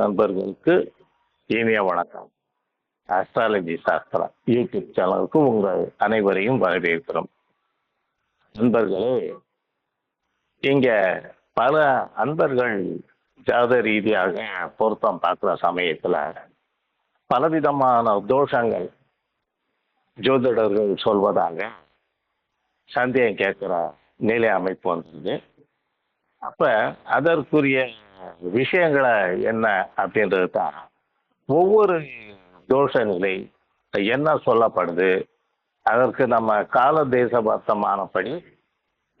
நண்பர்களுக்கு இனிய வணக்கம். அஸ்ட்ராலஜி சாஸ்திரா யூடியூப் சேனலுக்கு உங்கள் அனைவரையும் வரவேற்கிறோம். நண்பர்களே இங்க பல அன்பர்கள் ஜாத ரீதியாக பொருத்தம் பார்க்குற சமயத்தில் பலவிதமான தோஷங்கள் ஜோதிடர்கள் சொல்வதாக சந்தேகம் கேட்குற நிலை அமைப்பு வந்தது. அப்போ அதற்குரிய விஷயங்களை என்ன அப்படின்றது தான் ஒவ்வொரு தோஷ நிலை என்ன சொல்லப்படுது அதற்கு நம்ம கால தேச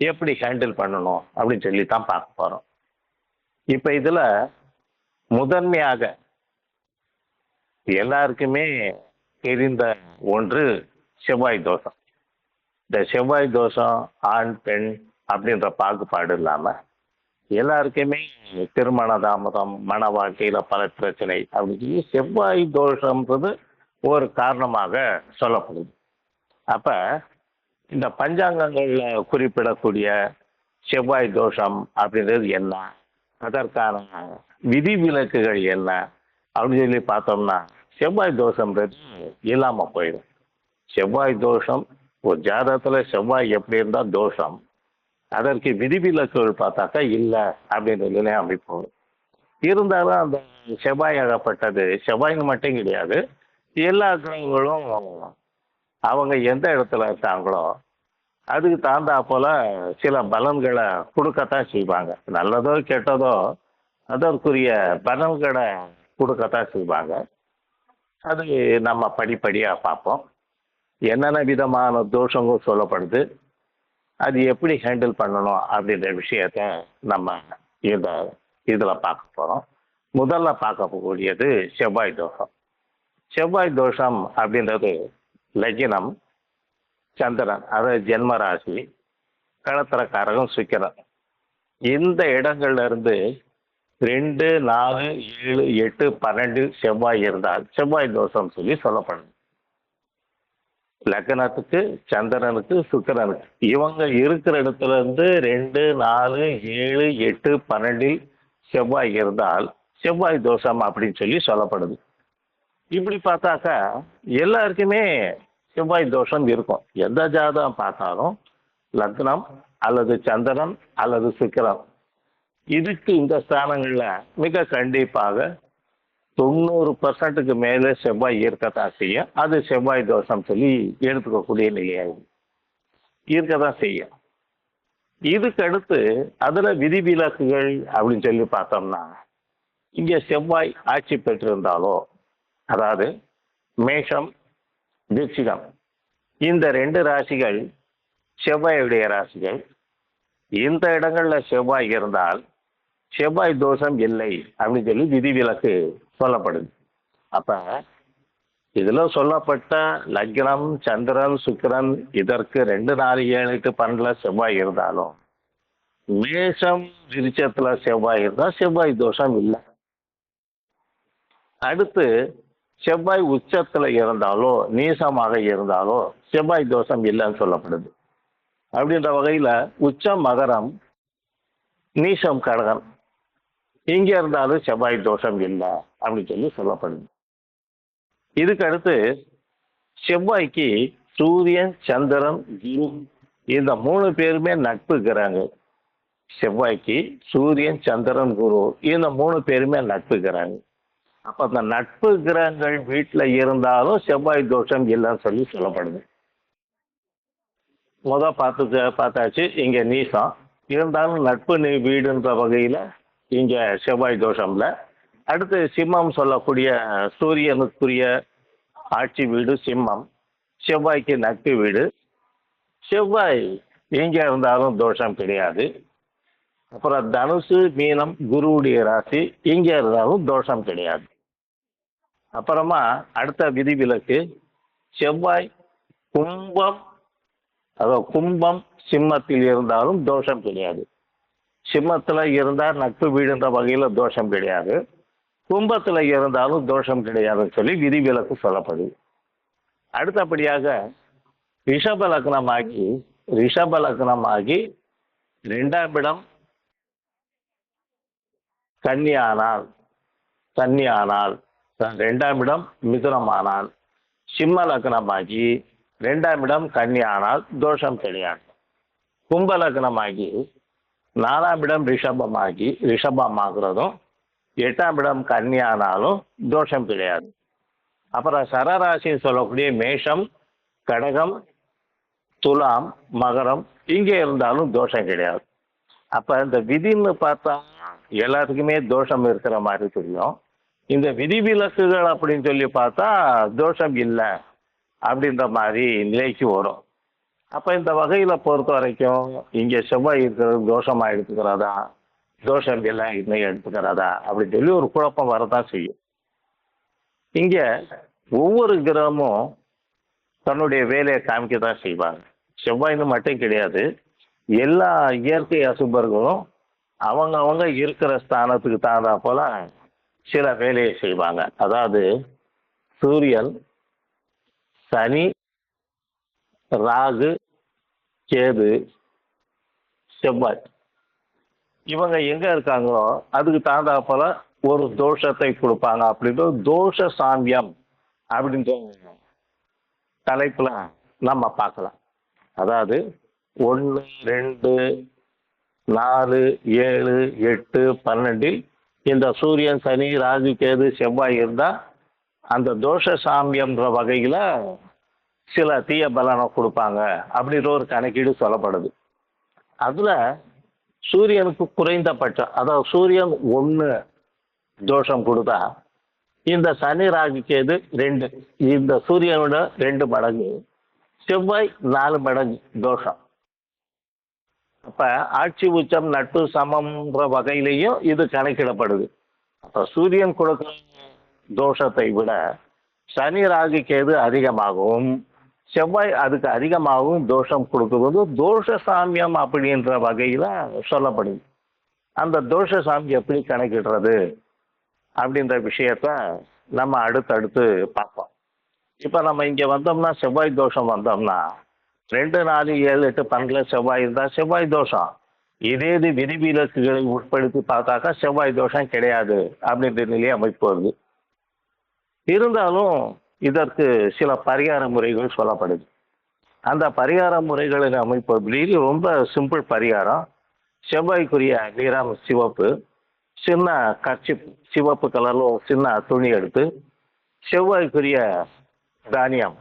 எப்படி ஹேண்டில் பண்ணணும் அப்படின்னு சொல்லி தான் பார்க்க போகிறோம் இப்போ இதில் முதன்மையாக எல்லாருக்குமே தெரிந்த ஒன்று செவ்வாய் தோஷம். இந்த செவ்வாய் தோஷம் ஆண் பெண் அப்படின்ற பாகுபாடு இல்லாமல் எல்லாருக்குமே திருமண தாமதம் மன வாழ்க்கையில பல பிரச்சனை அப்படின்னு சொல்லி செவ்வாய் தோஷம்ன்றது ஒரு காரணமாக சொல்லப்படுது. அப்ப இந்த பஞ்சாங்கங்கள்ல குறிப்பிடக்கூடிய செவ்வாய் தோஷம் அப்படின்றது என்ன? அதற்கான விதிவிலக்குகள் என்ன? அப்படின்னு சொல்லி பார்த்தோம்னா செவ்வாய் தோஷம்ன்றது இல்லாம போயிடும். செவ்வாய் தோஷம் ஒரு ஜாதகத்துல செவ்வாய் எப்படி இருந்தா தோஷம்? அதற்கு விதிவிலக்குகள் பார்த்தாக்கா இல்லை அப்படின்ற நிலை அமைப்பு. இருந்தாலும் அந்த செவ்வாய் ஆகப்பட்டது. செவ்வாய்னு மட்டும் கிடையாது. எல்லா கிரகங்களும் அவங்க எந்த இடத்துல இருக்காங்களோ அதுக்கு தகுந்தா போல சில பலன்களை கொடுக்கத்தான் செய்வாங்க. நல்லதோ கெட்டதோ அதற்குரிய பலன்களை கொடுக்கத்தான் செய்வாங்க. அது நம்ம படிப்படியாக பார்ப்போம். என்னென்ன விதமான தோஷங்கள் சொல்லப்படுது அது எப்படி ஹேண்டில் பண்ணணும் அப்படின்ற விஷயத்த நம்ம இந்த இதில் பார்க்க போகிறோம் முதல்ல பார்க்கக்கூடியது செவ்வாய் தோஷம். செவ்வாய் தோஷம் அப்படின்றது லக்னம் சந்திரன் அதாவது ஜென்ம ராசி களத்திரக்காரகம் சுக்கிரன். இந்த இடங்கள்ல இருந்து ரெண்டு நாலு ஏழு எட்டு பன்னெண்டு செவ்வாய் இருந்தால் செவ்வாய் தோஷம் சொல்லி சொல்லப்படுது லக்னத்துக்கு சந்திரனுக்கு சுக்கரனுக்கு. இவங்க இருக்கிற இடத்துல இருந்து ரெண்டு நாலு ஏழு எட்டு பன்னெண்டில் செவ்வாய் இருந்தால் செவ்வாய் தோஷம் அப்படின்னு சொல்லி சொல்லப்படுது. இப்படி பார்த்தாக்கா எல்லாருக்குமே செவ்வாய் தோஷம் இருக்கும். எந்த ஜாதகம் பார்த்தாலும் லக்னம் அல்லது சந்திரன் அல்லது சுக்கிரன். இதுக்கு இந்த ஸ்தானங்களில் மிக கண்டிப்பாக தொண்ணூறு பர்சன்ட்டுக்கு மேலே செவ்வாய் இருக்கத்தான் செய்யும். அது செவ்வாய் தோஷம் சொல்லி எடுத்துக்கக்கூடிய நிலையாகும். இருக்கதான் செய்யும். இதுக்கு அடுத்து அதுல விதிவிலக்குகள் அப்படின்னு சொல்லி பார்த்தோம்னா இங்கே செவ்வாய் ஆட்சி பெற்றிருந்தாலோ அதாவது மேஷம் விருச்சிகம் இந்த ரெண்டு ராசிகள் செவ்வாயுடைய ராசிகள். இந்த இடங்களில் செவ்வாய் இருந்தால் செவ்வாய் தோஷம் இல்லை அப்படின்னு சொல்லி விதிவிலக்கு சொல்லப்படுது. அப்ப இதுல சொல்லப்பட்ட லக்னம் சந்திரன் சுக்கிரன் இதற்கு ரெண்டு நாலு ஏழு எட்டு பன்னெண்டுல செவ்வாய் இருந்தாலும் மேஷம் விருச்சத்துல செவ்வாய் இருந்தால் செவ்வாய் தோஷம் இல்லை. அடுத்து செவ்வாய் உச்சத்துல இருந்தாலோ நீசமாக இருந்தாலோ செவ்வாய் தோஷம் இல்லைன்னு சொல்லப்படுது. அப்படின்ற வகையில உச்சம் மகரம் நீசம் கடகம் இங்கே இருந்தாலும் செவ்வாய் தோஷம் இல்லை அப்படின்னு சொல்லி சொல்லப்படுது. இதுக்கு அடுத்து செவ்வாய்க்கு சூரியன் சந்திரன் குரு இந்த மூணு பேருமே நட்பு கிரகங்கள் செவ்வாய்க்கு சூரியன் சந்திரன் குரு இந்த மூணு பேருமே நட்பு கிரகங்கள் அப்போ அந்த நட்பு கிரகங்கள் வீட்டில் இருந்தாலும் செவ்வாய் தோஷம் இல்லைன்னு சொல்லி சொல்லப்படுது. முத பார்த்து பார்த்தாச்சு இங்கே நீசம். இருந்தாலும் நட்பு நீ வீடுன்ற வகையில் இங்கே செவ்வாய் தோஷமில். அடுத்து சிம்மம் சொல்லக்கூடிய சூரியனுக்குரிய ஆட்சி வீடு சிம்மம். செவ்வாய்க்கு நட்பு வீடு. செவ்வாய் எங்கே இருந்தாலும் தோஷம் கிடையாது. அப்புறம் தனுசு மீனம் குருவுடைய ராசி எங்கே இருந்தாலும் தோஷம் கிடையாது. அப்புறமா அடுத்த விதிவிலக்கு செவ்வாய் கும்பம் அதாவது கும்பம் சிம்மத்தில் இருந்தாலும் தோஷம் கிடையாது. சிம்மத்தில் இருந்தால் நட்பு வீடுன்ற வகையில் தோஷம் கிடையாது. கும்பத்தில் இருந்தாலும் தோஷம் கிடையாதுன்னு சொல்லி விதிவிலக்கு சொல்லப்படுது. அடுத்தபடியாக ரிஷப லக்னமாகி ரிஷப லக்னமாகி ரெண்டாம் இடம் கன்னியானால் கன்னியானால் ரெண்டாம் இடம் மிதுனமானால் சிம்ம லக்னமாகி ரெண்டாம் இடம் கன்னியானால் தோஷம் கிடையாது. கும்ப லக்னமாகி நாலாம் இடம் ரிஷபமாகி ரிஷபமாகிறதும் எட்டாம் இடம் கன்னியானாலும் தோஷம் கிடையாது அப்புறம் சரராசின்னு சொல்லக்கூடிய மேஷம் கடகம் துலாம் மகரம் இங்கே இருந்தாலும் தோஷம் கிடையாது அப்போ இந்த விதின்னு பார்த்தா எல்லாத்துக்குமே தோஷம் இருக்கிற மாதிரி தெரியும் இந்த விதிவிலக்குகள் அப்படின்னு சொல்லி பார்த்தா தோஷம் இல்லை அப்படின்ற மாதிரி நிலைக்கு வரும் அப்போ இந்த வகையில் பொறுத்த வரைக்கும் இங்கே செவ்வாய் இருக்கிறது தோஷமாக எடுத்துக்கிறதா? தோஷம் இல்லை இன்னும் எடுத்துக்கிறதா? அப்படின்னு சொல்லி ஒரு குழப்பம் வரதான் செய்யும். இங்கே ஒவ்வொரு கிரகமும் தன்னுடைய வேலையை காமிக்க தான் செய்வாங்க. செவ்வாய்னு மட்டும் கிடையாது. எல்லா இயற்கை அசுபர்களும் அவங்க அவங்க இருக்கிற ஸ்தானத்துக்கு தகுந்தா போல சில வேலையை செய்வாங்க. அதாவது சூரியன் சனி ராகு கேது செவ்வாய். இவங்க எங்க இருக்காங்களோ அதுக்கு தகுந்தா ஒரு தோஷத்தை கொடுப்பாங்க. அப்படின்ற தோஷ சாமியம் அப்படின்ற தலைப்புல நம்ம பார்க்கலாம். அதாவது ஒன்று ரெண்டு நாலு ஏழு எட்டு பன்னெண்டில் இந்த சூரியன் சனி ராகு கேது செவ்வாய் இருந்தால் அந்த தோஷ சாமியம்ன்ற வகையில் சில தீய பலனை கொடுப்பாங்க அப்படின்ற ஒரு கணக்கீடு சொல்லப்படுது. அதில் சூரியனுக்கு குறைந்தபட்சம் அதாவது சூரியன் ஒன்று தோஷம் கொடுத்தா இந்த சனி ராகு கேது ரெண்டு இந்த சூரியனோட ரெண்டு மடங்கு செவ்வாய் நாலு மடங்கு தோஷம். அப்போ ஆட்சி உச்சம் நட்பு சமம்ன்ற வகையிலையும் இது கணக்கிடப்படுது. அப்போ சூரியன் கொடுக்கிற தோஷத்தை விட சனி ராகு கேது அதிகமாகவும் செவ்வாய் அதுக்கு அதிகமாகவும் தோஷம் கொடுக்குறது தோஷ சாமியம் அப்படின்ற வகையில் சொல்லப்படுது. அந்த தோஷ சாமி எப்படி கணக்கிடுறது அப்படின்ற விஷயத்த நம்ம அடுத்தடுத்து பார்ப்போம். இப்போ நம்ம இங்கே வந்தோம்னா செவ்வாய் தோஷம் வந்தோம்னா ரெண்டு நாலு ஏழு எட்டு பன்னெண்டில் செவ்வாய் இருந்தால் செவ்வாய் தோஷம். இதே இது விதிவிலக்குகளை உட்படுத்தி பார்த்தாக்கா செவ்வாய் தோஷம் கிடையாது அப்படின்ற நிலையை அமைப்பு வருது. இருந்தாலும் இதற்கு சில பரிகார முறைகள் சொல்லப்படுது. அந்த பரிகார முறைகளின் அமைப்பு ரொம்ப சிம்பிள் பரிகாரம். செவ்வாய்க்குரிய நிறம் சிவப்பு. சின்ன கட்சி சிவப்பு கலரில் ஒரு சின்ன துணி எடுத்து செவ்வாய்க்குரிய தானியம்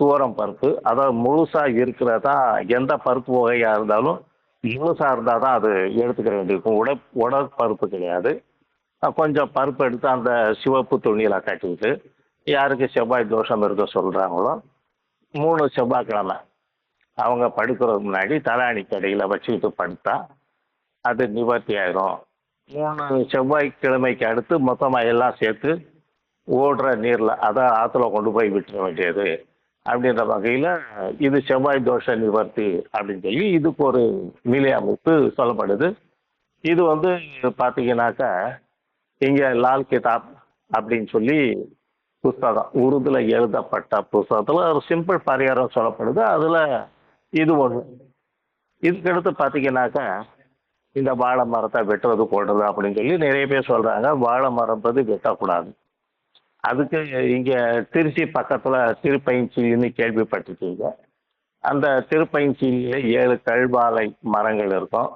துவரம் பருப்பு. அதாவது முழுசாக இருக்கிறதா எந்த பருப்பு வகையாக இருந்தாலும் முழுசாக இருந்தால் தான் அது எடுத்துக்க வேண்டியிருக்கும். உட உடற்பருப்பு கிடையாது. கொஞ்சம் பருப்பு எடுத்து அந்த சிவப்பு துணியில் கட்டிக்கிட்டு யாருக்கு செவ்வாய் தோஷம் இருக்க சொல்கிறாங்களோ மூணு செவ்வாய்க்கிழமை. அவங்க படுக்கிறதுக்கு முன்னாடி தலாணி கடையில் வச்சுக்கிட்டு படுத்தா அது நிவர்த்தி ஆயிரும். மூணு செவ்வாய்க்கிழமைக்கு அடுத்து மொத்தமாக எல்லாம் சேர்த்து ஓடுற நீரில் அதான் ஆற்றுல கொண்டு போய் விட்டுற வேண்டியது அப்படின்ற வகையில் இது செவ்வாய் தோஷ நிவர்த்தி அப்படின்னு சொல்லி இதுக்கு ஒரு நிலை அமைப்பு சொல்லப்படுது. இது வந்து பார்த்தீங்கன்னாக்கா இங்கே லால் கிதாப் அப்படின்னு சொல்லி புஸ்தகம். உருதுல எழுதப்பட்ட புஸ்தகத்தில் ஒரு சிம்பிள் பரிகாரம் சொல்லப்படுது. அதில் இது ஒன்று இதுக்கடுத்து பார்த்தீங்கன்னாக்கா இந்த வாழை மரத்தை வெட்டுறது போடுறது அப்படின்னு சொல்லி நிறைய பேர் சொல்கிறாங்க வாழை மரம் வந்து வெட்டக்கூடாது. அதுக்கு இங்கே திருச்சி பக்கத்தில் திருப்பயஞ்சின்னு கேள்விப்பட்டிருக்கீங்க. அந்த திருப்பயஞ்சியில் ஏழு கல்வாலை மரங்கள் இருக்கும்.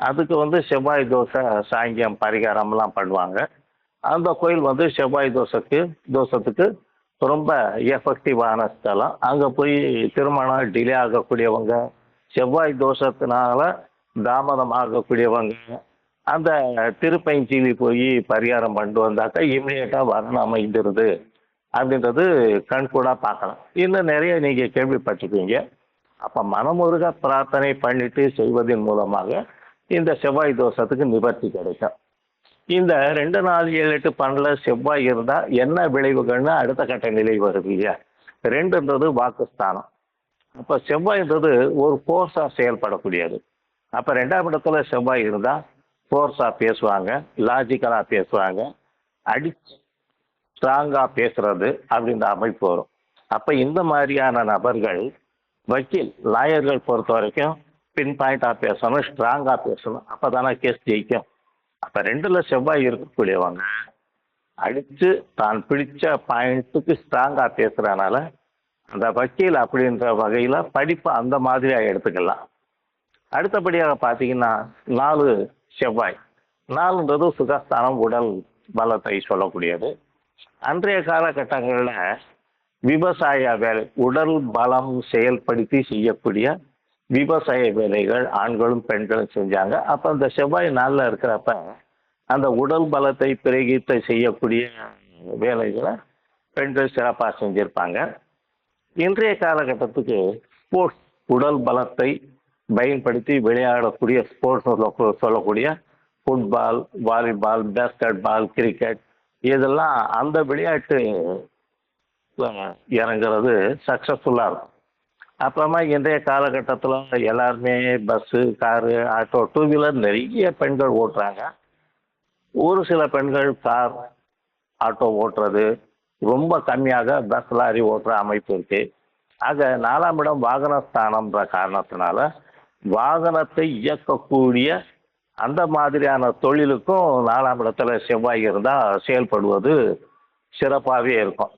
அதுக்கு வந்து செவ்வாய் தோசை சாயங்காலம் பரிகாரம்லாம் பண்ணுவாங்க. அந்த கோயில் வந்து செவ்வாய் தோசைக்கு தோஷத்துக்கு ரொம்ப எஃபெக்டிவான ஸ்தலம். அங்கே போய் திருமணம் டிலே ஆகக்கூடியவங்க செவ்வாய் தோஷத்தினால தாமதம் ஆகக்கூடியவங்க அந்த திருப்பஞ்சீவி போய் பரிகாரம் பண்ணிட்டு வந்தாக்கா இம்மிடியட்டாக வரணும் அமைந்துருது. அப்படின்றது கண்கூடாக பார்க்கலாம். இன்னும் நிறைய நீங்கள் கேள்விப்பட்டிருப்பீங்க. அப்போ மனமுருக பிரார்த்தனை பண்ணிட்டு செய்வதன் மூலமாக இந்த செவ்வாய் தோஷத்துக்கு நிவர்த்தி கிடைக்கும். இந்த ரெண்டு நாலு ஏழு எட்டு பன்னெண்டில் செவ்வாய் இருந்தால் என்ன விளைவுகள்னு அடுத்த கட்ட நிலை வருது இல்லையா? ரெண்டுன்றது வாக்குஸ்தானம். அப்போ செவ்வாய்ன்றது ஒரு ஃபோர்ஸாக செயல்படக்கூடியது. அப்போ ரெண்டாம் இடத்துல செவ்வாய் இருந்தால் ஃபோர்ஸாக பேசுவாங்க லாஜிக்கலாக பேசுவாங்க அடிச்சு ஸ்ட்ராங்காக பேசுறது அப்படின்ற அமைப்பு வரும். அப்போ இந்த மாதிரியான நபர்கள் வக்கீல் லாயர்கள் பொறுத்த வரைக்கும் பின் பாயிண்டாக பேசணும் ஸ்ட்ராங்காக பேசணும். அப்போ தானே கேஸ் ஜெயிக்கும். அப்போ ரெண்டில் செவ்வாய் இருக்கக்கூடியவங்க அடித்து தான் பிடிச்ச பாயிண்ட்டுக்கு ஸ்ட்ராங்காக பேசுகிறனால அந்த வக்கீல் அப்படின்ற வகையில் படிப்பை அந்த மாதிரியாக எடுத்துக்கலாம். அடுத்தபடியாக பார்த்தீங்கன்னா நாலு செவ்வாய். நாலுன்றது சுகஸ்தானம் உடல் பலத்தை சொல்லக்கூடியது. அன்றைய காலகட்டங்களில் விவசாய வேலை உடல் பலம் செயல்படுத்தி செய்யக்கூடிய விவசாய வேலைகள் ஆண்களும் பெண்களும் செஞ்சாங்க. அப்போ அந்த செவ்வாய் நாளில் இருக்கிறப்ப அந்த உடல் பலத்தை பிரகித்த செய்யக்கூடிய வேலைகளை பெண்கள் சிறப்பாக செஞ்சுருப்பாங்க. இன்றைய காலகட்டத்துக்கு ஸ்போர்ட்ஸ் உடல் பலத்தை பயன்படுத்தி விளையாடக்கூடிய ஸ்போர்ட்ஸ் சொல்லக்கூடிய football volleyball basketball cricket இதெல்லாம் அந்த விளையாட்டு இறங்குறது சக்ஸஸ்ஃபுல்லாக இருக்கும். அப்புறமா இன்றைய காலகட்டத்தில் எல்லாருமே bus car auto two wheeler நிறைய பெண்கள் ஓட்டுறாங்க. ஒரு சில பெண்கள் கார் ஆட்டோ ஓட்டுறது. ரொம்ப கம்மியாக பஸ் லாரி ஓட்டுற அமைப்பு இருக்குது ஆக நாலாம் இடம் வாகனஸ்தானம்ன்ற காரணத்தினால வாகனத்தை இயக்கக்கூடிய அந்த மாதிரியான தொழிலுக்கும் நாலாம் இடத்துல செவ்வாய் இருந்தால் செயல்படுவது சிறப்பாகவே இருக்கும்.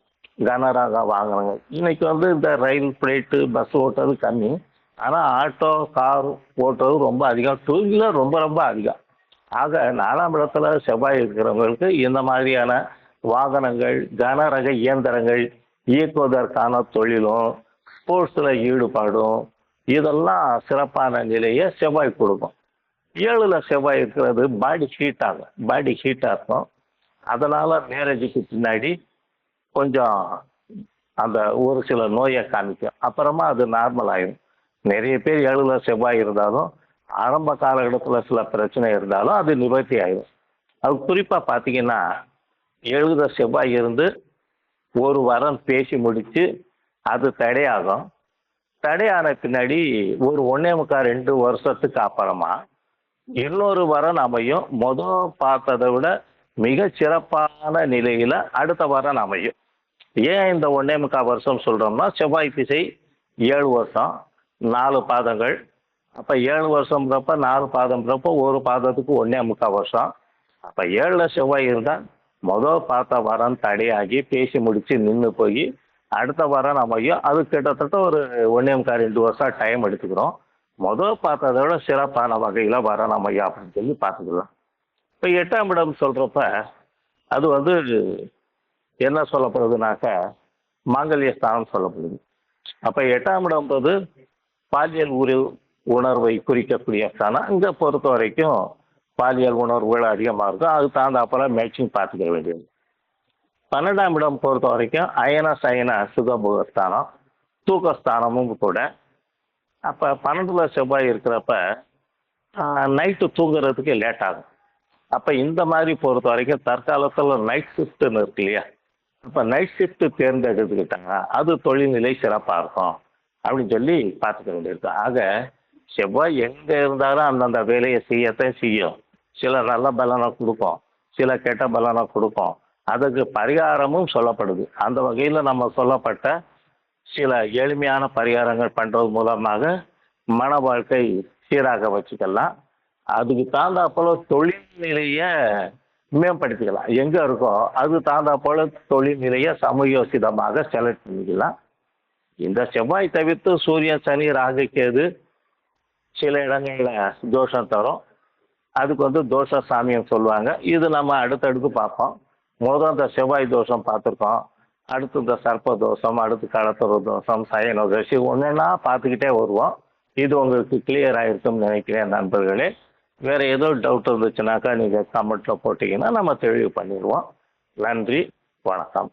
கனராக வாகனங்கள். இன்னைக்கு வந்து இந்த ரயில் ஃப்ளைட்டு பஸ் ஓட்டுறது கம்மி. ஆனால் ஆட்டோ கார் ஓட்டுறது ரொம்ப அதிகம். டூ வீலர் ரொம்ப ரொம்ப அதிகம். ஆக நாலாம் இடத்துல செவ்வாய் இருக்கிறவங்களுக்கு இந்த மாதிரியான வாகனங்கள் கனரக இயந்திரங்கள் இயக்குவதற்கான தொழிலும் ஸ்போர்ட்ஸில் ஈடுபாடும் இதெல்லாம் சிறப்பான நிலையை செவ்வாய் கொடுக்கும். ஏழில் செவ்வாய் இருக்கிறது பாடி ஹீட் ஆகும். பாடி ஹீட்டாக இருக்கும். அதனால் மேரேஜுக்கு பின்னாடி கொஞ்சம் அந்த ஒரு சில நோயை காமிக்கும். அப்புறமா அது நார்மல் ஆயிடும் நிறைய பேர் எழுத செவ்வாய் இருந்தாலும் ஆரம்ப காலகட்டத்தில் சில பிரச்சனை இருந்தாலும் அது நிவர்த்தி ஆயிடும் அது குறிப்பாக பார்த்தீங்கன்னா எழுத செவ்வாய் இருந்து ஒரு வாரம் பேசி முடித்து அது தடையாகும். தடையான பின்னாடி ஒரு ஒன்றே முக்கால் ரெண்டு வருஷத்துக்கு அப்புறமா இன்னொரு வாரம் அமையும். மொதல் பார்த்ததை விட மிக சிறப்பான நிலையில் அடுத்த வாரம் அமையும். ஏன் இந்த ஒன்றே முக்கால் வருஷம் சொல்கிறோம்னா செவ்வாய் திசை ஏழு வருஷம் நாலு பாதங்கள். அப்போ ஏழு வருஷம்ன்றப்ப நாலு பாதம்ன்றப்போ ஒரு பாதத்துக்கு ஒன்றே முக்கால் வருஷம். அப்போ ஏழில் செவ்வாய் இருந்தால் முதல் பார்த்த வரம் தடையாகி பேசி முடித்து நின்று போய் அடுத்த வாரம் அமையும் அது கிட்டத்தட்ட ஒரு ஒன்றே முக்கால் ரெண்டு வருஷம் டைம் எடுத்துக்கிறோம். முதல் பார்த்ததை விட சிறப்பான வகையில் வர நம்ம ஐயா அப்படின்னு சொல்லி பார்த்துக்கலாம். இப்போ எட்டாம் இடம் சொல்கிறப்ப அது வந்து என்ன சொல்லப்படுதுனாக்க மாங்கல்ய ஸ்தானம் சொல்லப்படுது. அப்போ எட்டாம் இடம்ன்றது பாலியல் உரு உணர்வை குறிக்கக்கூடிய ஸ்தானம். இங்கே பொறுத்த வரைக்கும் பாலியல் உணர்வுகள் அதிகமாக இருக்கும். அதுக்கு தகுந்தாப்புல மேட்சிங் பார்த்துக்க வேண்டியது. பன்னெண்டாம் இடம் பொறுத்த வரைக்கும் அயன சயன சுகபோகஸ்தானம் தூக்கஸ்தானமும் கூட. அப்போ பன்னெண்டுல செவ்வாய் இருக்கிறப்ப நைட்டு தூங்குறதுக்கு லேட் ஆகும். அப்போ இந்த மாதிரி பொறுத்த வரைக்கும் தற்காலத்தில் நைட் ஷிஃப்ட்டுன்னு இருக்கு இல்லையா? இப்போ நைட் ஷிஃப்ட் தேர்ந்தெடுத்துக்கிட்டாங்க. அது தொழில்நிலை சிறப்பாக இருக்கும். அப்படின்னு சொல்லி பார்த்துக்க வேண்டியிருக்கு. ஆக செவ்வாய் எங்கே இருந்தாலும் அந்தந்த வேலையை செய்யத்தான் செய்யும். சில நல்ல பலனை கொடுக்கும். சில கெட்ட பலனை கொடுக்கும். அதுக்கு பரிகாரமும் சொல்லப்படுது. அந்த வகையில் நம்ம சொல்லப்பட்ட சில எளிமையான பரிகாரங்கள் பண்ணுறது மூலமாக மன வாழ்க்கை சீராக வச்சுக்கலாம். அதுக்கு தகுந்தாப்போல தொழில்நிலையை மேம்படுத்திக்கலாம். எங்கே இருக்கோ அது தகுந்தாப்போல தொழில் நிலையை சமயோசிதமாக செலக்ட் பண்ணிக்கலாம். இந்த செவ்வாய் தவிர்த்து சூரியன் சனி ராகு கேது சில இடங்களில் தோஷம் தரும். அதுக்கு வந்து தோஷ சாமியம் சொல்லுவாங்க. இது நம்ம அடுத்தடுத்து பார்ப்போம். முதல் இந்த செவ்வாய் தோஷம் பார்த்துருக்கோம். அடுத்து இந்த சர்ப்ப தோஷம் அடுத்து கடத்துற தோஷம் சயன தோஷம் ஒன்றுன்னா பார்த்துக்கிட்டே வருவோம். இது உங்களுக்கு கிளியர் ஆகிருக்கும்னு நினைக்கிறேன் நண்பர்களே. வேறு ஏதோ டவுட் இருந்துச்சுனாக்கா நீங்கள் கமெண்ட்டில் போட்டிங்கன்னா நம்ம தெளிவு பண்ணிடுவோம். நன்றி வணக்கம்.